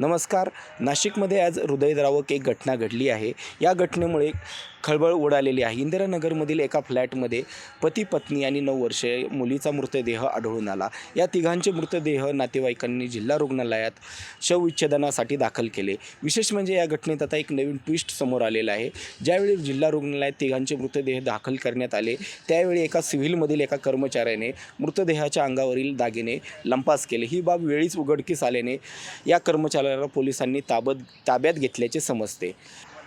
नमस्कार. नाशिकमध्ये आज हृदयद्रावक एक घटना घडली आहे. या घटनेमुळे खळबळ उडालेली आहे. इंदिरानगरमधील एका फ्लॅटमध्ये पती पत्नी आणि नऊ वर्षे मुलीचा मृतदेह आढळून आला. या तिघांचे मृतदेह नातेवाईकांनी जिल्हा रुग्णालयात शवविच्छेदनासाठी दाखल केले. विशेष म्हणजे या घटनेत आता एक नवीन ट्विस्ट समोर आलेलं आहे. ज्यावेळी जिल्हा रुग्णालयात तिघांचे मृतदेह दाखल करण्यात आले त्यावेळी एका सिव्हिलमधील एका कर्मचाऱ्याने मृतदेहाच्या अंगावरील दागिने लंपास केले. ही बाब वेळीच उघडकीस आल्याने या रुग्णालयाला पोलिसांनी ताबत ताब्यात घेतल्याचे समजते.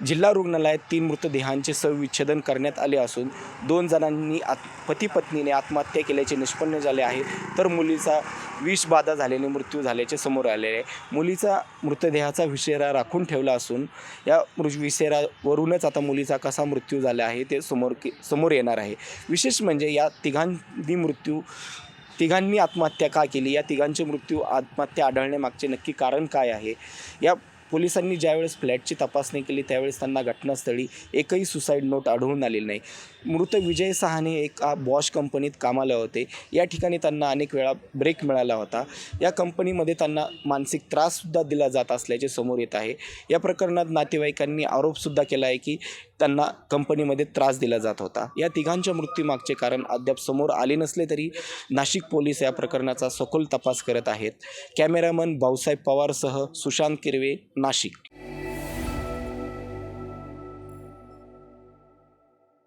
जिल्हा रुग्णालयात तीन मृतदेहांचे सविच्छेदन करण्यात आले असून दोन जणांनी आत पती पत्नीने आत्महत्या केल्याचे निष्पन्न झाले आहे. तर मुलीचा विषबाधा झाल्याने मृत्यू झाल्याचे समोर आले आहे. मुलीचा मृतदेहाचा विषेरा राखून ठेवला असून या मृ विषेरावरूनच आता मुलीचा कसा मृत्यू झाला आहे ते समोर की समोर येणार आहे. विशेष म्हणजे या तिघांनी मृत्यू तिघांनी आत्महत्या का केली? या तिघांचे मृत्यू आत्महत्या आढळण्यामागचे नक्की कारण काय आहे? या पोलिसांनी ज्यावेळेस फ्लॅटची तपासणी केली त्यावेळेस त्यांना घटनास्थळी एकही सुसाईड नोट आढळून आलेली नाही. मृत विजय सहाने एका बॉश कंपनीत कामाला होते. या ठिकाणी त्यांना अनेक वेळा ब्रेक मिळाला होता. या कंपनीमध्ये त्यांना मानसिक त्राससुद्धा दिला जात असल्याचे समोर येत आहे. या प्रकरणात नातेवाईकांनी आरोपसुद्धा केला आहे की त्यांना कंपनीमध्ये त्रास दिला जात होता. या तिघांच्या मृत्यूमागचे कारण अद्याप समोर आले नसले तरी नाशिक पोलीस या प्रकरणाचा सखोल तपास करत आहेत. कॅमेरामन भाऊसाहेब पवारसह सुशांत किरवे नाशिक